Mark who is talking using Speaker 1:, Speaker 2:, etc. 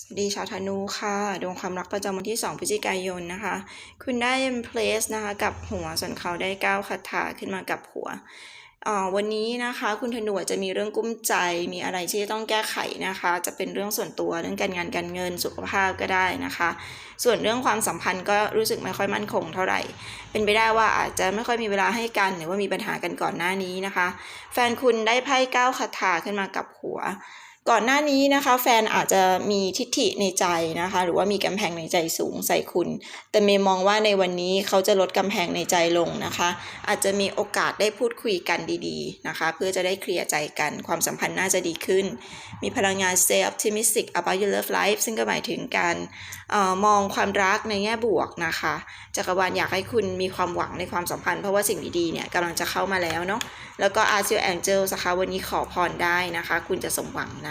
Speaker 1: สวัสดีชาวธนูค่ะดวงความรักประจำวันที่ 2พฤศจิกายนนะคะ คุณได้ Empress นะคะกับหัวส่วนเขาได้ก้าวคาถาขึ้นมากับหัวอ่าวันนี้นะคะคุณธนูจะมีเรื่องกุ้มใจมีอะไรที่ต้องแก้ไขนะคะ จะเป็นเรื่องส่วนตัวเรื่องการงานการเงินสุขภาพก็ได้นะคะ ส่วนเรื่องความสัมพันธ์ก็รู้สึกไม่ค่อยมั่นคงเท่าไหร่ เป็นไปได้ว่าอาจจะไม่ค่อยมีเวลาให้กัน หรือว่ามีปัญหากันก่อนหน้านี้นะคะ แฟนคุณได้ไพ่ก้าวคาถาขึ้นมากับหัว ก่อนหน้านี้นะคะ แฟนอาจจะมีทิฐิในใจนะคะ หรือว่ามีกำแพงในใจสูงใส่คุณ แต่เมย์มองว่าในวันนี้เขาจะลดกำแพงในใจลงนะคะ อาจจะมีโอกาสได้พูดคุยกันดีๆนะคะ เพื่อจะได้เคลียร์ใจกันความสัมพันธ์น่าจะดีขึ้น มีพลังงาน stay optimistic about your love life ซึ่งก็หมายถึงการออมองความรักในแง่บวกนะคะจักรวาลอยากให้คุณมีความหวังในความสัมพันธ์เพราะว่าสิ่งดีๆเนี่ยกำลังจะเข้ามาแล้วเนาะแล้วก็ Ask Your Angels นะคะวันนี้ขอพรได้นะคะ คุณจะสมหวังน